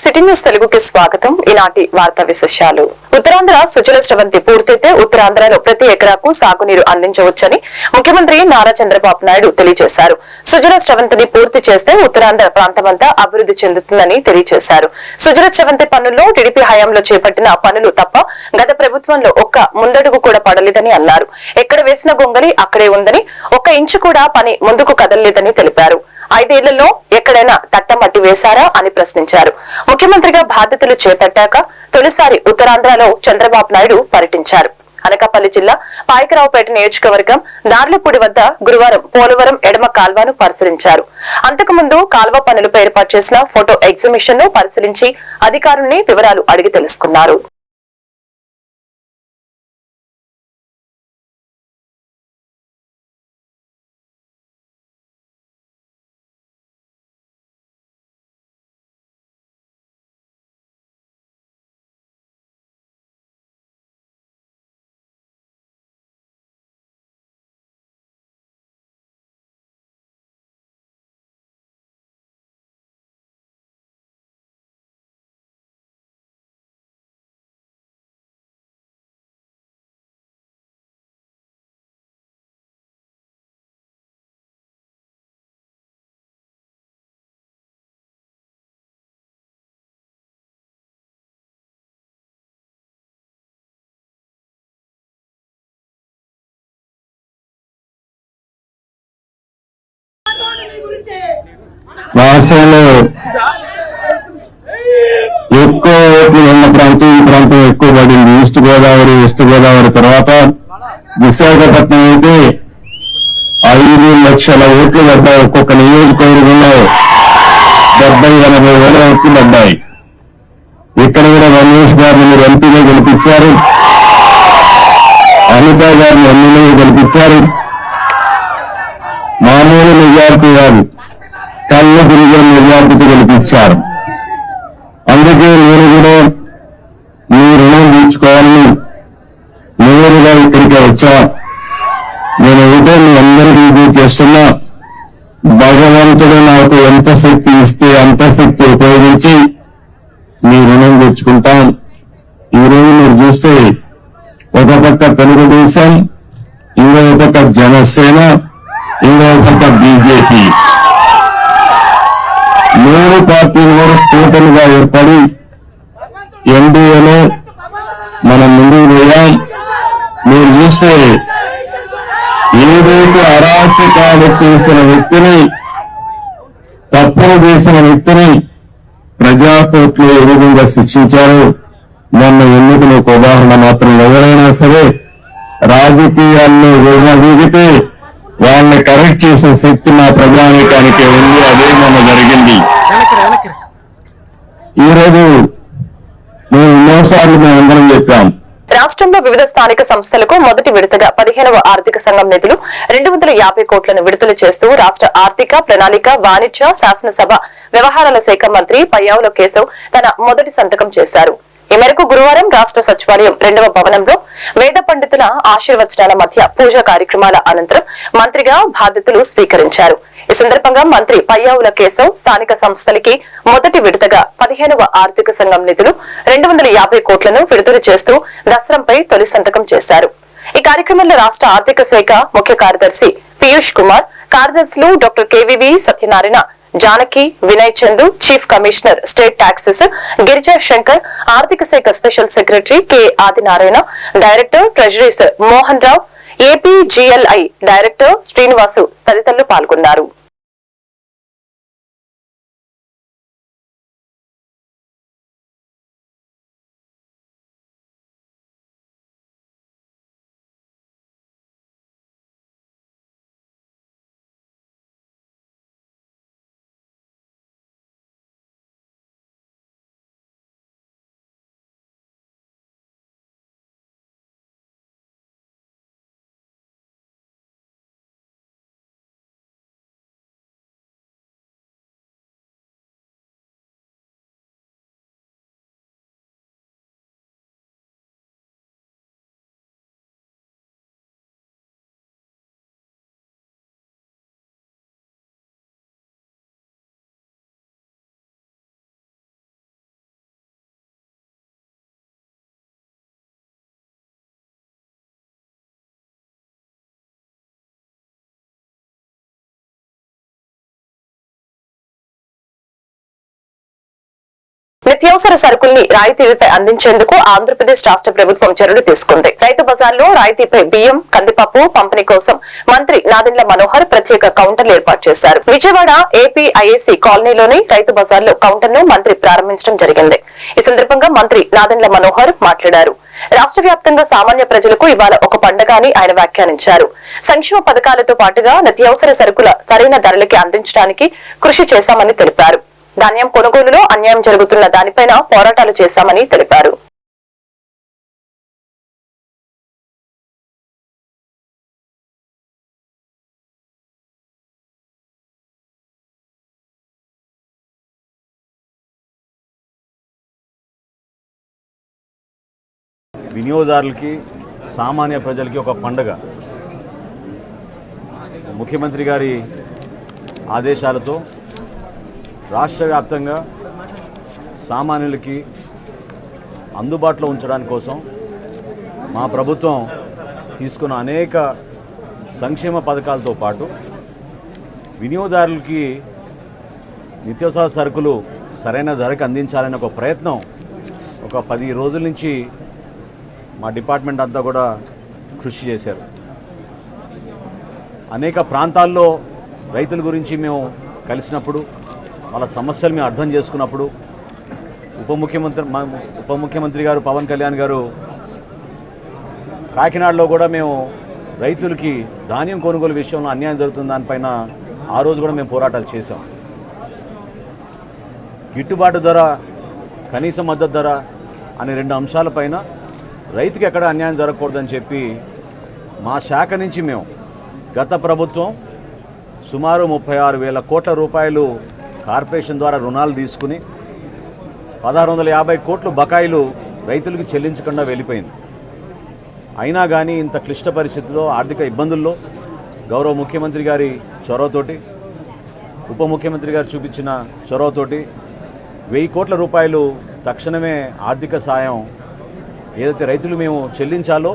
City news తెలుగుకి స్వాగతం. ఈనాటి వార్తా విశేషాలు. ఉత్తరాంధ్ర సుజల స్రవంతి పూర్తయితే ఉత్తరాంధ్రలో ప్రతి ఎకరాకు సాగునీరు అందించవచ్చని ముఖ్యమంత్రి నారా చంద్రబాబు నాయుడు తెలియజేశారు. సుజల స్రవంతిని పూర్తి చేస్తే ఉత్తరాంధ్ర ప్రాంతమంతా అభివృద్ధి చెందుతుందని తెలియజేశారు. సుజల స్రవంతి పనుల్లో టీడీపీ హయాంలో చేపట్టిన పనులు తప్ప గత ప్రభుత్వంలో ఒక్క ముందడుగు కూడా పడలేదని అన్నారు. ఎక్కడ వేసిన గొంగలి అక్కడే ఉందని ఒక్క ఇంచు కూడా పని ముందుకు కదలలేదని తెలిపారు. ఐదేళ్ళలో ఎక్కడైనా తట్టమట్టి వేశారా అని ప్రశ్నించారు. ముఖ్యమంత్రిగా బాధ్యతలు చేపట్టాక తొలిసారి ఉత్తరాంధ్రలో చంద్రబాబు నాయుడు పర్యటించారు. అనకాపల్లి జిల్లా పాయకరావుపేట నియోజకవర్గం దార్లపూడి వద్ద గురువారం పోలవరం ఎడమ కాల్వను పరిశీలించారు. అంతకుముందు కాల్వ పనులపై ఏర్పాటు చేసిన ఫోటో ఎగ్జిబిషన్ను పరిశీలించి అధికారుల్ని వివరాలు అడిగి తెలుసుకున్నారు. ప్రాంతం ఈ ప్రాంతం ఎక్కువ పడింది. ఈస్ట్ గోదావరి వెస్ట్ గోదావరి తర్వాత విశాఖపట్నం అయితే ఐదు లక్షల ఓట్లు పడ్డాయి. ఒక్కొక్క నియోజకవర్గంలో డెబ్బై ఎనభై వేల ఓట్లు పడ్డాయి. ఇక్కడ కూడా రమేష్ గారిని మీరు ఎంపీగా గెలిపించారు. అనిత గారిని ఎమ్మెల్యేగా గెలిపించారు. మామూలు మెజార్టీ గారు కళ్ళు తిరిగే మెజార్టీతో గెలిపించారు. అందుకే నేను కూడా రుణం నేరుగా ఇక్కడికి వచ్చా. నేను ఒకటే మీ అందరికీ చేస్తున్నా. భగవంతుడు నాకు ఎంత శక్తి ఇస్తే అంత శక్తి ఉపయోగించి మీ రుణం తెచ్చుకుంటాం. ఈ మీరు చూస్తే ఒక పక్క తెలుగుదేశం ఇంకో పక్క జనసేన ఇంకో పక్క బీజేపీ. మూడు పార్టీలు కూడా కూటమిగా ఏర్పడి ఎన్డీఏలో మనం ముందుకు పోయాం మీరు చూస్తే ఏదైతే అరాచకాలు చేసిన వ్యక్తిని తప్పులు చేసిన వ్యక్తిని ప్రజాకోర్టులో ఏ విధంగా శిక్షించారో? మొన్న ఎన్నికలు ఒక ఉదాహరణ మాత్రం ఎవరైనా సరే రాజకీయాల్లో విడదీగితే వాళ్ళని కరెక్ట్ చేసే శక్తి మా ప్రజానీకానికి ఉంది. అదే మొన్న జరిగింది. ఈరోజు సార్లు మేము అందరం చెప్పాం. రాష్ట్రంలో వివిధ స్థానిక సంస్థలకు మొదటి విడతగా పదిహేనవ ఆర్థిక సంఘం నిధులు రెండు వందల యాభై కోట్లను విడుదల చేస్తూ రాష్ట్ర ఆర్థిక ప్రణాళిక వాణిజ్య శాసనసభ వ్యవహారాల శాఖ మంత్రి పయ్యావుల కేశవ్ తన మొదటి సంతకం చేశారు. ఈ మేరకు గురువారం రాష్ట్ర సచివాలయం రెండవ భవనంలో వేద పండితుల ఆశీర్వచనాల మధ్య పూజా కార్యక్రమాల అనంతరం మంత్రిగా బాధ్యతలు స్వీకరించారు. ఈ సందర్భంగా మంత్రి పయ్యావుల కేశవ్ స్థానిక సంస్థలకి మొదటి విడతగా పదిహేనవ ఆర్థిక సంఘం నిధులు రెండు వందల యాభై కోట్లను విడుదల చేస్తూ దసరంపై తొలి సంతకం చేశారు. ఈ కార్యక్రమంలో రాష్ట్ర ఆర్థిక శాఖ ముఖ్య కార్యదర్శి పీయూష్ కుమార్ కార్యదర్శులు doctor KVV Satyanarayana Janaki Vinay Chandu chief commissioner state taxes Girija Shankar ఆర్థిక శాఖ special secretary K Adinarayana director treasuries Mohan Rao APGLI director Srinivasu తదితరులు పాల్గొన్నారు. నిత్యావసర సరుకుల్ని రాయితీపై అందించేందుకు ఆంధ్రప్రదేశ్ రాష్ట్ర ప్రభుత్వం చర్యలు తీసుకుంది. రైతు బజార్లో రాయితీపై బియ్యం కందిపప్పు పంపిణీ కోసం మంత్రి నాదెండ్ల మనోహర్ ప్రత్యేక కౌంటర్లు ఏర్పాటు చేశారు. విజయవాడ ఏపీఐఏసీ కాలనీలోని రైతు బజార్లో కౌంటర్ను మంత్రి ప్రారంభించడం జరిగింది. ఈ సందర్భంగా మంత్రి నాదెండ్ల మనోహర్ మాట్లాడారు. రాష్ట్ర వ్యాప్తంగా సామాన్య ప్రజలకు ఇవాళ ఒక పండగ అని ఆయన వ్యాఖ్యానించారు. సంక్షేమ పథకాలతో పాటుగా నిత్యావసర సరుకుల సరైన ధరలకి అందించడానికి కృషి చేశామని తెలిపారు. ధాన్యం కొనుగోలులో అన్యాయం జరుగుతున్న దానిపైన పోరాటాలు చేశామని తెలిపారు. వినియోగదారులకి సామాన్య ప్రజలకి ఒక పండగ. ముఖ్యమంత్రి గారి ఆదేశాలతో రాష్ట్ర వ్యాప్తంగా సామాన్యులకి అందుబాటులో ఉంచడానికి కోసం మా ప్రభుత్వం తీసుకున్న అనేక సంక్షేమ పథకాలతో పాటు వినియోగదారులకి నిత్యావసర సరుకులు సరైన ధరకు అందించాలనే ఒక ప్రయత్నం ఒక పది రోజుల నుంచి మా డిపార్ట్మెంట్ అంతా కూడా కృషి చేశారు. అనేక ప్రాంతాల్లో రైతుల గురించి మేము కలిసినప్పుడు వాళ్ళ సమస్యలు మేము అర్థం చేసుకున్నప్పుడు ఉప ముఖ్యమంత్రి ఉప ముఖ్యమంత్రి గారు పవన్ కళ్యాణ్ గారు కాకినాడలో కూడా మేము రైతులకి ధాన్యం కొనుగోలు విషయంలో అన్యాయం జరుగుతుంది దానిపైన ఆ రోజు కూడా మేము పోరాటాలు చేసాం గిట్టుబాటు ధర కనీస మద్దతు ధర అనే రెండు అంశాలపైన రైతుకి ఎక్కడ అన్యాయం జరగకూడదని చెప్పి మా శాఖ నుంచి మేము గత ప్రభుత్వం సుమారు ముప్పై ఆరు వేల కోట్ల రూపాయలు కార్పొరేషన్ ద్వారా రుణాలు తీసుకుని పదహారు వందల యాభై కోట్లు బకాయిలు రైతులకు చెల్లించకుండా వెళ్ళిపోయింది. అయినా కానీ ఇంత క్లిష్ట పరిస్థితుల్లో ఆర్థిక ఇబ్బందుల్లో గౌరవ ముఖ్యమంత్రి గారి చొరవతోటి ఉప ముఖ్యమంత్రి గారు చూపించిన చొరవతోటి వెయ్యి కోట్ల రూపాయలు తక్షణమే ఆర్థిక సాయం ఏదైతే రైతులు మేము చెల్లించాలో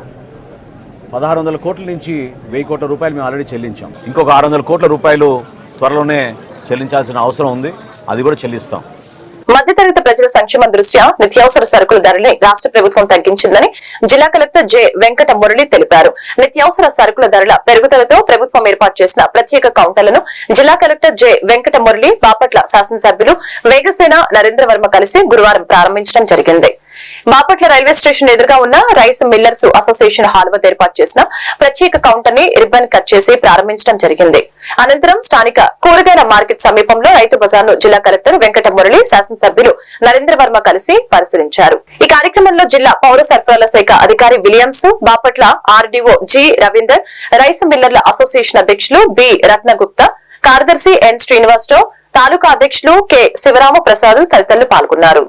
పదహారు వందల కోట్ల నుంచి వెయ్యి కోట్ల రూపాయలు మేము ఆల్రెడీ చెల్లించాం. ఇంకొక ఆరు వందల కోట్ల రూపాయలు త్వరలోనే చెల్లించాల్సిన అవసరం ఉంది. అది కూడా చెల్లిస్తాం. మధ్యతరగతి ప్రజల సంక్షేమ దృష్ట్యా నిత్యావసర సరుకుల ధరని రాష్ట్ర ప్రభుత్వం తగ్గించిందని జిల్లా కలెక్టర్ జె వెంకట మురళి తెలిపారు. నిత్యావసర సరుకుల ధరల పెరుగుదలతో ప్రభుత్వం ఏర్పాటు చేసిన ప్రత్యేక కౌంటర్లను జిల్లా కలెక్టర్ జె వెంకట మురళి బాపట్ల శాసనసభ్యులు వేగసేన నరేంద్రవర్మ కలిసి గురువారం ప్రారంభించడం జరిగింది. బాపట్ల రైల్వే స్టేషన్ ఎదురుగా ఉన్న రైస్ మిల్లర్స్ అసోసియేషన్ హాల్ వద్ద ఏర్పాటు చేసిన ప్రత్యేక కౌంటర్ని రిబ్బన్ కట్ చేసి ప్రారంభించడం జరిగింది. అనంతరం స్థానిక కూరగాయల మార్కెట్ సమీపంలో రైతు బజార్ను జిల్లా కలెక్టర్ వెంకట మురళి శాసనసభ్యులు నరేంద్ర వర్మ కలిసి పరిశీలించారు. ఈ కార్యక్రమంలో జిల్లా పౌర సరఫరాల శాఖ అధికారి Williams Bapatla RDO G Ravinder rice మిల్లర్ల association అధ్యక్షులు బి రత్నగుప్తా కార్యదర్శి ఎన్ శ్రీనివాసరావు తాలూకా అధ్యక్షులు కె శివరామ ప్రసాద్ తదితరులు పాల్గొన్నారు.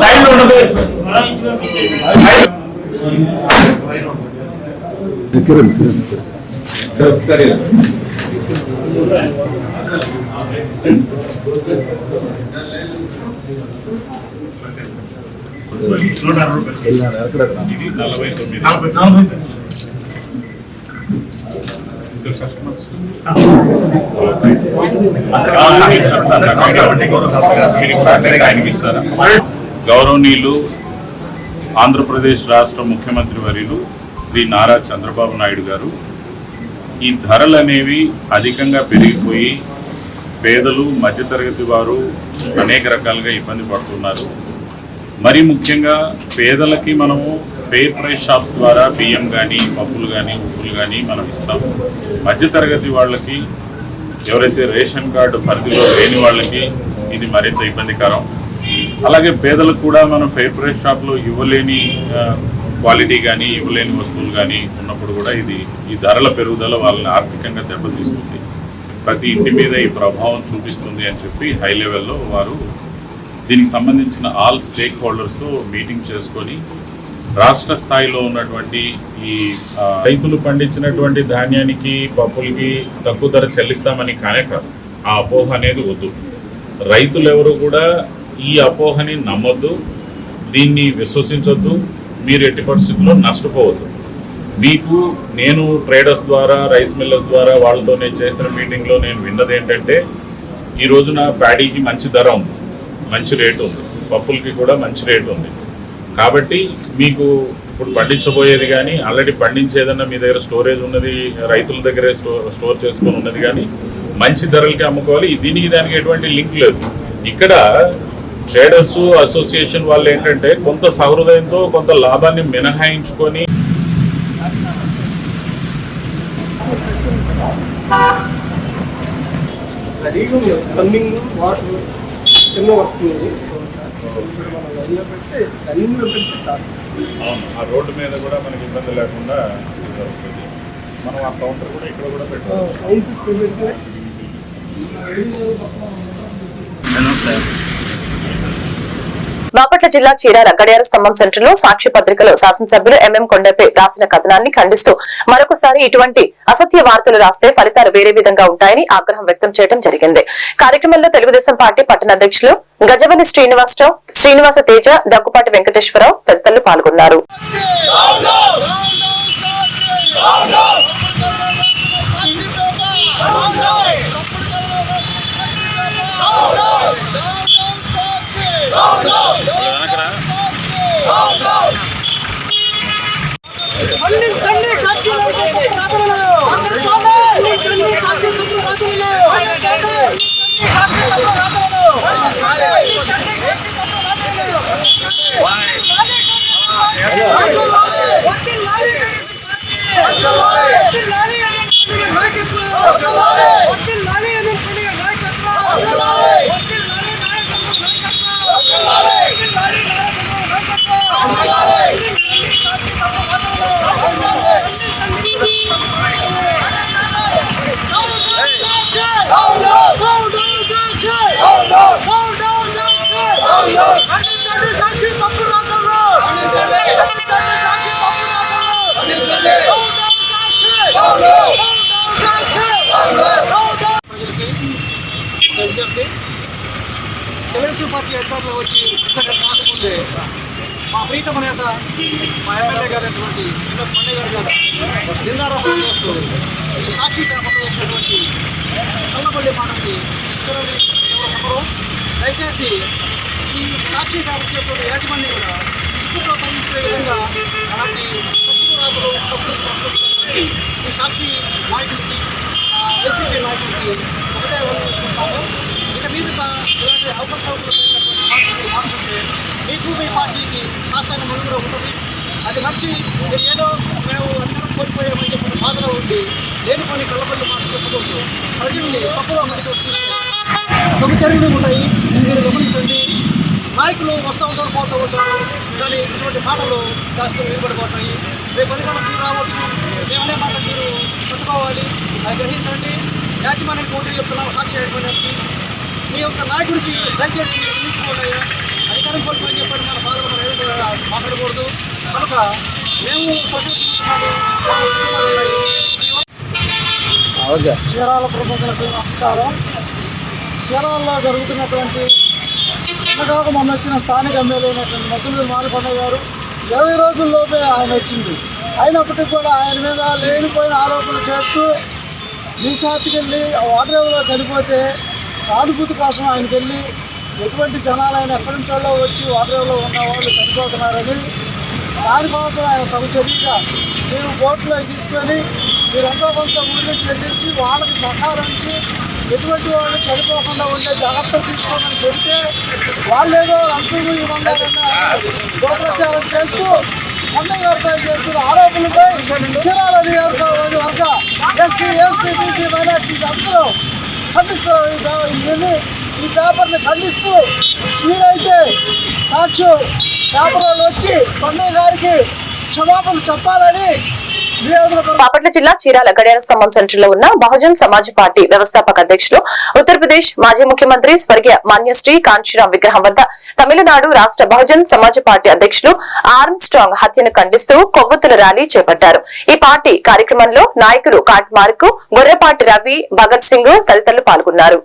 సైడ్ ఉండదు సరే గౌరవనీయులు ఆంధ్రప్రదేశ్ రాష్ట్ర ముఖ్యమంత్రి వర్యులు శ్రీ నారా చంద్రబాబు నాయుడు గారు. ఈ ధరలు అనేవి అధికంగా పెరిగిపోయి పేదలు మధ్యతరగతి వారు అనేక రకాలుగా ఇబ్బంది పడుతున్నారు. మరి ముఖ్యంగా పేదలకి మనము ఫెయిర్ ప్రైస్ షాప్స్ ద్వారా బియ్యం కానీ పప్పులు కానీ ఉప్పులు కానీ మనం ఇస్తాము. మధ్యతరగతి వాళ్ళకి ఎవరైతే రేషన్ కార్డు పరిధిలో లేని వాళ్ళకి ఇది మరింత ఇబ్బందికరం. అలాగే పేదలకు కూడా మనం ఫెయిర్ ప్రైస్ షాప్లో ఇవ్వలేని క్వాలిటీ కానీ ఇవ్వలేని వస్తువులు కానీ ఉన్నప్పుడు కూడా ఇది ఈ ధరల పెరుగుదల వాళ్ళని ఆర్థికంగా దెబ్బతీస్తుంది. ప్రతి ఇంటి మీద ఈ ప్రభావం చూపిస్తుంది అని చెప్పి హై లెవెల్లో వారు దీనికి సంబంధించిన ఆల్ స్టేక్ హోల్డర్స్తో మీటింగ్ చేసుకొని రాష్ట్ర స్థాయిలో ఉన్నటువంటి ఈ రైతులు పండించినటువంటి ధాన్యానికి పప్పులకి తక్కువ ధర చెల్లిస్తామని కానే కాదు. ఆ అపోహ అనేది వద్దు. రైతులు ఎవరు కూడా ఈ అపోహని నమ్మొద్దు దీన్ని విశ్వసించొద్దు మీరు ఎట్టి పరిస్థితుల్లో నష్టపోవద్దు. మీకు నేను ట్రేడర్స్ ద్వారా రైస్ మిల్లర్స్ ద్వారా వాళ్ళతో నేను చేసిన మీటింగ్లో నేను విన్నది ఏంటంటే ఈ రోజున ప్యాడీకి మంచి ధర ఉంది. మంచి రేటు ఉంది. పప్పులకి కూడా మంచి రేటు ఉంది. కాబట్టి మీకు ఇప్పుడు పండించబోయేది కానీ ఆల్రెడీ పండించేదన్నా మీ దగ్గర స్టోరేజ్ ఉన్నది రైతుల దగ్గరే స్టోర్ చేసుకొని ఉన్నది కానీ మంచి ధరలకి అమ్ముకోవాలి. దీనికి దానికి ఎటువంటి లింక్ లేదు. ఇక్కడ ట్రేడర్స్ అసోసియేషన్ వాళ్ళు ఏంటంటే కొంత సహృదయంతో కొంత లాభాన్ని మినహాయించుకొని వాటర్ చిన్న వర్క్ ఉంది ఆ రోడ్డు మీద కూడా మనకి ఇబ్బంది లేకుండా మనం ఆ కౌంటర్ కూడా ఇక్కడ కూడా పెట్టాలి పెడితే బాపట్ల జిల్లా చీరాల గడియార స్తంభం సెంటర్లో సాక్షి పత్రికలో శాసనసభ్యులు ఎంఎం కొండపై రాసిన కథనాన్ని ఖండిస్తూ మరొకసారి ఇటువంటి అసత్య వార్తలు రాస్తే ఫలితాలు వేరే విధంగా ఉంటాయని ఆగ్రహం వ్యక్తం చేయడం జరిగింది. కార్యక్రమంలో తెలుగుదేశం పార్టీ పట్టణ అధ్యక్షులు గజవల్లి శ్రీనివాసరావు శ్రీనివాస తేజ దగ్గుపాటి వెంకటేశ్వరరావు తదితరులు పాల్గొన్నారు. అధికారంలో వచ్చి ఇక్కడ కాకముందే మా ప్రీతమ నేత మా ఎమ్మెల్యే గారైనటువంటి వినోద్ పండే గారు గారు నిందారోపణ చేస్తూ ఈ సాక్షి పేపర్లో వచ్చినటువంటి కల్లపల్లి మాటకి ఇతరులు ఎవరు దయచేసి ఈ సాక్షి పేపర్ చేస్తున్న యాజమాన్యం కూడా చిక్కుతో తగ్గించే విధంగా అలాంటి తప్పుడు రాజులు తప్పుడు ఈ సాక్షి నాయకుడికి వైసీపీ నాయకుడికి ఒకటే వాళ్ళు చూసుకుంటాము. ఇక మీద ఇలాంటి అవకాశాలు మీకు మీ పార్టీకి కాస్త మనుగడ ఉంటుంది అది మర్చి మీరు ఏదో మేము అందరం కోల్పోయామని చెప్పిన బాధలో ఉండి నేను కొన్ని కళ్ళపల్లి మాట చెప్పుకుంటూ ప్రజల్ని తప్పుగా మనకు ఒక చర్యలు ఉన్నాయి మీరు గమనించండి. నాయకులు వస్తూ ఉంటారు పోతూ ఉంటారు. కానీ ఇటువంటి మాటలు శాస్త్రం నిలబడిపోతాయి రేపు అధికారం మీరు రావచ్చు. మేమనే మాట మీరు చుట్టుకోవాలి అది గ్రహించండి. యాజమాన్యం పోటీ చెప్తున్నాం సాక్షి యాజమాన్యానికి మీ యొక్క నాయకుడికి దయచేసి నిలిచిపోతాయి అధికారం కోల్పోయి చెప్పండి మన బాధలు మాట్లాడకూడదు. కనుక మేము చీరాల ప్రముఖులకు నమస్కారం. చీరాలలో జరుగుతున్నటువంటి నిన్నగాక మొన్న వచ్చిన స్థానిక ఎమ్మెల్యే అయినటువంటి మద్దులూరు మాలకొండ గారు ఇరవై రోజుల్లోపే ఆయన వచ్చింది అయినప్పటికీ కూడా ఆయన మీద లేనిపోయిన ఆరోపణలు చేస్తూ రీసార్ట్కి వెళ్ళి వాటర్ చనిపోతే సానుభూతి కోసం ఆయనకి వెళ్ళి ఎటువంటి జనాలైనా ఎక్కడి నుంచో వచ్చి వాటర్లో ఉన్న వాళ్ళు చనిపోతున్నారని దానికోసం ఆయన తమ చర్యగా మీరు బోట్లో తీసుకొని మీరు కొంత ఊరిని చెల్లించి వాళ్ళకి సహకరించి ఎటువంటి వాళ్ళు చనిపోకుండా ఉండే జాగ్రత్తలు తీసుకోమని చెబితే వాళ్ళేదో లంచం ఇవ్వన్నారన్న గోప్రచారం చేస్తూ అన్నయ్య గారిపై చేస్తున్న ఆరోపణలపై చీరాల నియోజకవర్గ వర్గ ఎస్సీ ఎస్టీ బీసీ మైనార్టీ అందరూ ఖండిస్తారు ఇవన్నీ ఈ పేపర్ని ఖండిస్తూ మీరైతే సాక్షి పేపర్ వాళ్ళు వచ్చి కొండయ్య గారికి క్షమాపణ చెప్పాలని బాపట్ల జిల్లా చీరాల గడియార స్తంభం సెంటర్లో ఉన్న బహుజన్ సమాజ్ పార్టీ వ్యవస్థాపక అధ్యక్షులు ఉత్తరప్రదేశ్ మాజీ ముఖ్యమంత్రి స్వర్గీయ మాన్యశ్రీ కాంచీరామ్ విగ్రహం వద్ద తమిళనాడు రాష్ట్ర బహుజన్ సమాజ్ పార్టీ అధ్యక్షులు ఆర్మ్ స్ట్రాంగ్ హత్యను ఖండిస్తూ కొవ్వొత్తుల ర్యాలీ చేపట్టారు. ఈ పార్టీ కార్యక్రమంలో నాయకులు కాట్మార్కు గొర్రెపాటి రవి భగత్ సింగ్ తదితరులు పాల్గొన్నారు.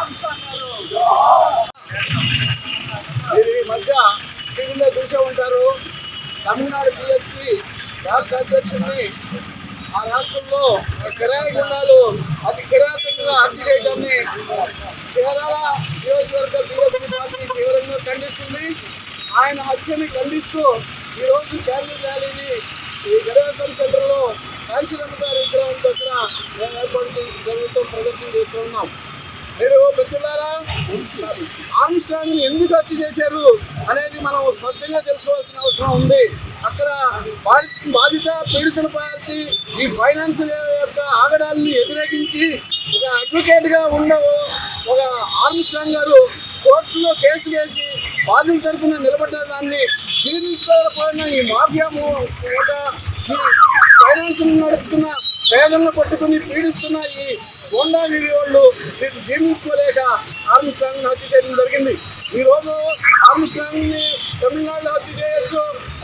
I'm sorry. చూసే ఉంటారు. తమిళనాడు బిఎస్పి రాష్ట్ర అధ్యక్షుడిని ఆ రాష్ట్రంలో కిరాయి గుండాలు అతి కిరాతకంగా హత్య చేయడాన్ని కేరళ నియోజకవర్గ బిఎస్పి పార్టీ తీవ్రంగా ఖండిస్తుంది. ఆయన హత్యని ఖండిస్తూ ఈరోజు క్యాండిల్ ర్యాలీని ఈ గడవసం సెంటర్లో కాంచనమ్మ గారి విగ్రహం దగ్గర మేము ఏర్పాటు జరుగుతూ ప్రదర్శన చేస్తూ ఉన్నాం. మీరు మిత్రులారా ఆమ్స్ట్రాంగ్ ఎందుకు హత్య చేశారు అనేది మనం స్పష్టంగా తెలుసుకోవాల్సిన అవసరం ఉంది. అక్కడ బాధి- బాధిత పీడితుల పార్టీ ఈ ఫైనాన్స్ యొక్క ఆగడాలను వ్యతిరేకించి ఒక అడ్వకేట్గా ఉన్న ఒక ఆర్మ్స్ట్రాంగ్ గారు కోర్టులో కేసు వేసి బాధితుల తరపున నిలబడ్డ దాన్ని జీర్ణించుకోకపోయిన ఈ మాఫియా ఒక ఫైనాన్స్ నడుపుతున్న పేదలను పట్టుకుని పీడిస్తున్న ఈ హోండా వీరి వాళ్ళు వీటిని జీర్ణించుకోలేక ఆర్మ్స్ట్రాంగ్ హత్య చేయడం జరిగింది. ఈ రోజు ఆర్మ్స్ట్రాంగ్ని తమిళనాడులో హత్య చేయొచ్చు.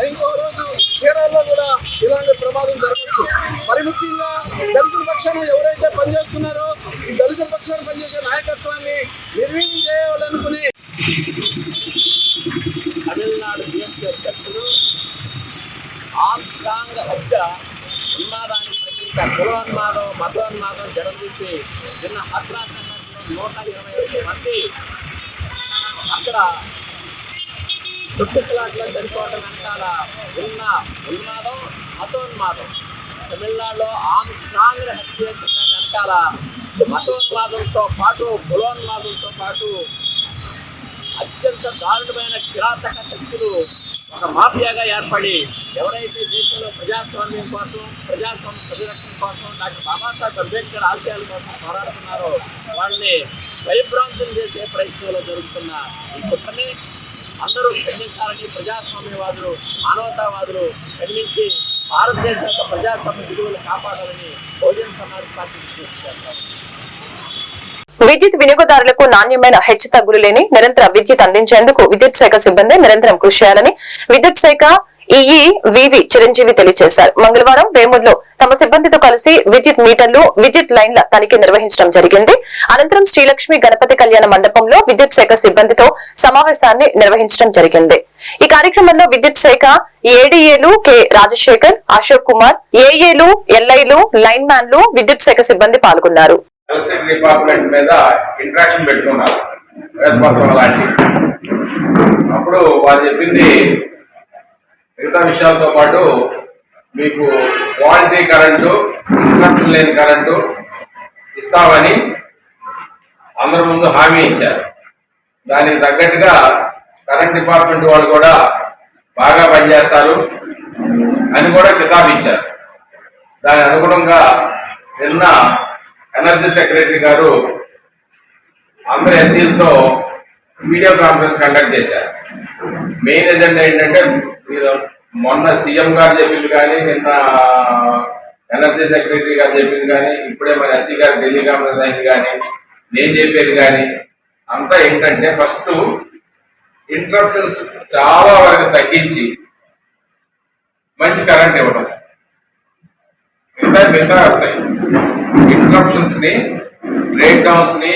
ఇంకో రోజు కేరళలో కూడా ఇలాంటి ప్రమాదం జరగచ్చు. మరి ముఖ్యంగా దళితుల పక్షాన ఎవరైతే పనిచేస్తున్నారో ఈ దళితుల పక్షాన పనిచేసే నాయకత్వాన్ని నిర్వీర్యం చేయాలనుకుని తమిళనాడు బీఎస్పీ అధ్యక్షుడు హత్య ఉన్మాదానికి ప్రతీక కులోన్మాదం మతోన్మాదం జరుగుతుంది నిన్న హత్రా నూట ఇరవై ఐదు మంది అక్కడ చుట్టుసలాట్లో చనిపోవటం వెనకాల ఉన్న ఉన్మాదం మతోన్మాదం. తమిళనాడులో ఆమ్స్ట్రాంగ్ హత్య చేసిన వెనకాల మతోన్మాదంతో పాటు కులోన్మాదంతో పాటు అత్యంత దారుణమైన కిరాతక శక్తులు ఒక మాఫియాగా ఏర్పడి ఎవరైతే దేశంలో ప్రజాస్వామ్యం కోసం ప్రజాస్వామ్య పరిరక్షణ కోసం డాక్టర్ బాబాసాహెబ్ అంబేద్కర్ ఆశయాల కోసం పోరాడుతున్నారో వాళ్ళని భయభ్రాంతులు చేసే ప్రయత్నంలో జరుగుతున్న ఈ కుట్రని అందరూ ఖండించాలని ప్రజాస్వామ్యవాదులు మానవతావాదులు ఖండించి భారతదేశం యొక్క ప్రజాస్వామ్య విలువలు కాపాడాలని బహుజన సమాజ్ పార్టీ చేస్తారు విద్యుత్ వినియోగదారులకు నాణ్యమైన హెచ్చు తగ్గులు లేని నిరంతర విద్యుత్ అందించేందుకు విద్యుత్ శాఖ సిబ్బంది నిరంతరం కృషి చేయాలని విద్యుత్ శాఖ ఈఈ వివి చిరంజీవి తెలియజేశారు. మంగళవారం వేమూరులో తమ సిబ్బందితో కలిసి విద్యుత్ మీటర్లు విద్యుత్ లైన్ల తనిఖీ నిర్వహించడం జరిగింది. అనంతరం శ్రీలక్ష్మి గణపతి కళ్యాణ మండపంలో విద్యుత్ శాఖ సిబ్బందితో సమావేశాన్ని నిర్వహించడం జరిగింది. ఈ కార్యక్రమంలో విద్యుత్ శాఖ ఏడీఏలు కె రాజశేఖర్ అశోక్ కుమార్ ఏఏలు ఎల్ఐలు లైన్ మ్యాన్లు విద్యుత్ శాఖ సిబ్బంది పాల్గొన్నారు. ఎలక్ట్రిసిటీ డిపార్ట్మెంట్ మీద ఇంట్రాక్షన్ పెట్టుకున్నారు. వేదపత్రం లాంటి. అప్పుడు వాళ్ళు చెప్పింది మిగతా విషయాలతో పాటు మీకు క్వాలిటీ కరెంటు ఇంట్రప్షన్ లేని కరెంటు ఇస్తామని అందరి ముందు హామీ ఇచ్చారు. దానికి తగ్గట్టుగా కరెంట్ డిపార్ట్మెంట్ వాళ్ళు కూడా బాగా పనిచేస్తారు అని కూడా కితాబిచ్చారు దాని అనుగుణంగా నిన్న ఎనర్జీ సెక్రటరీ గారు అందరు ఎస్సీలతో వీడియో కాన్ఫరెన్స్ కండక్ట్ చేశారు. మెయిన్ ఎజెండా ఏంటంటే మీరు మొన్న సీఎం గారు చెప్పింది కానీ నిన్న ఎనర్జీ సెక్రటరీ గారు చెప్పింది కానీ ఇప్పుడే మన ఎస్సీ గారు ఢిల్లీ కాన్ఫరెన్స్ అయింది కానీ నేను చెప్పేది కానీ అంతా ఏంటంటే ఫస్ట్ ఇంటరప్షన్స్ చాలా వరకు తగ్గించి మంచి కరెంట్ ఇవ్వడం మిగతా మిగతా వస్తాయి. ఇంట్రప్షన్స్ని బ్రేక్ డౌన్స్ని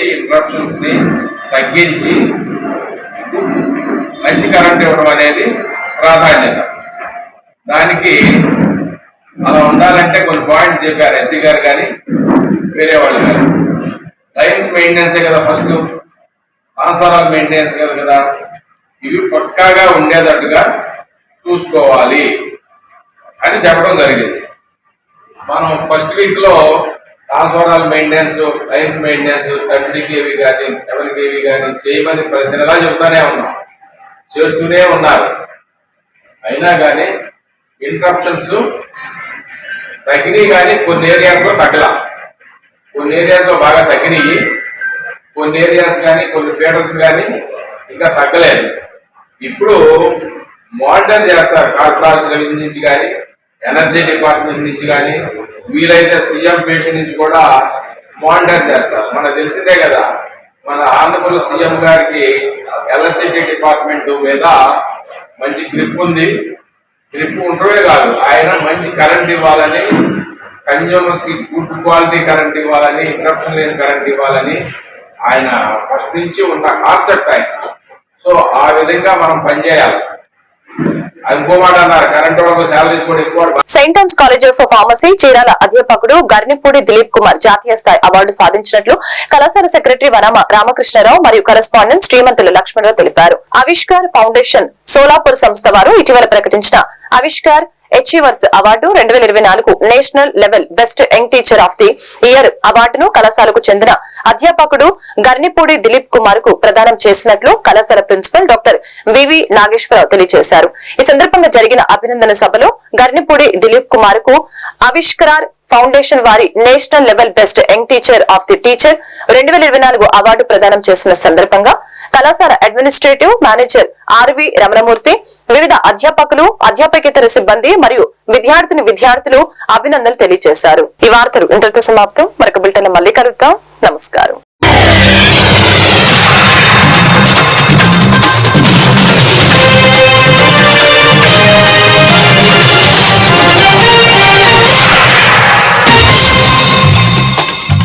ని తగ్గించి మంచి కరెంట్ ఇవ్వడం అనేది ప్రాధాన్యత. దానికి అలా ఉండాలంటే కొన్ని పాయింట్స్ చెప్పారు ఎస్సీ గారు కానీ వేరే వాళ్ళు కానీ. లైన్స్ మెయింటెనెన్సే కదా ఫస్ట్ ట్రాన్స్ఫార్మర్ మెయింటెనెన్స్ కదా కదా. ఇవి పక్కాగా ఉండేటట్టుగా చూసుకోవాలి అని చెప్పడం జరిగింది. మనం ఫస్ట్ వీక్లో transformer maintenance lines maintenance thirty KV కానీ డబుల్ కేవీ కానీ చేయమని ప్రతి నెలా చెబుతూనే ఉన్నాం. చేస్తూనే ఉన్నారు. అయినా కానీ ఇంట్రప్షన్స్ తగ్గినాయి కానీ కొన్ని ఏరియాస్లో తగ్గల. కొన్ని ఏరియాస్లో బాగా తగ్గినాయి. కొన్ని ఏరియాస్ కానీ కొన్ని ఫీడర్స్ కానీ ఇంకా తగ్గలేదు. ఇప్పుడు మానిటర్ చేస్తారు. కార్పొరేషన్ నుంచి కానీ ఎనర్జీ డిపార్ట్మెంట్ నుంచి కానీ వీలైతే సీఎం పేషెంట్ నుంచి కూడా మానిటర్ చేస్తారు. మనకు తెలిసిందే కదా మన ఆంధ్రప్రదేశ్ సీఎం గారికి ఎలక్ట్రిసిటీ డిపార్ట్మెంట్ మీద మంచి గ్రిప్ ఉంది. గ్రిప్ ఉండడమే కాదు ఆయన మంచి కరెంట్ ఇవ్వాలని కన్జ్యూమర్స్కి గుడ్ క్వాలిటీ కరెంట్ ఇవ్వాలని ఇంట్రప్షన్ లేని కరెంట్ ఇవ్వాలని ఆయన ఫస్ట్ నుంచి ఉన్న కాన్సెప్ట్ ఆయన. సో ఆ విధంగా మనం పనిచేయాలి. Saint Thomas college of pharmacy Chirala అధ్యాపకుడు Garnipudi Dilip Kumar జాతీయ స్థాయి అవార్డు సాధించినట్లు కళాశాల సెక్రటరీ వనమ రామకృష్ణారావు మరియు కరెస్పాండెంట్ శ్రీమంతులు లక్ష్మణరావు తెలిపారు. ఆవిష్కార్ ఫౌండేషన్ సోలాపూర్ సంస్థ వారు ఇటీవల ప్రకటించిన ఆవిష్కార్ అచీవర్స్ అవార్డు రెండు వేల ఇరవై నాలుగు national level best young teacher of the year అవార్డును కళాశాలకు చెందిన అధ్యాపకుడు గర్నిపూడి దిలీప్ కుమార్కు ప్రదానం చేసినట్లు కళాశాల ప్రిన్సిపల్ డాక్టర్ వివి నాగేశ్వరరావు తెలియజేశారు. ఈ సందర్భంగా జరిగిన అభినందన సభలో గర్నిపూడి దిలీప్ కుమార్కు ఆవిష్కరార్ ఫౌండేషన్ వారి national level best young teacher of the teacher రెండు వేల ఇరవై నాలుగు అవార్డు ప్రదానం చేసిన సందర్భంగా కళాశాల అడ్మినిస్ట్రేటివ్ మేనేజర్ ఆర్వి రమణమూర్తి వివిధ అధ్యాపకులు అధ్యాపకేతర సిబ్బంది మరియు విద్యార్థిని విద్యార్థులు అభినందనలు తెలియజేశారు. ఈ వార్తలు ఇంతటితో సమాప్తం. మరొక బిల్టన్ మళ్ళీ కలుద్దాం. నమస్కారం.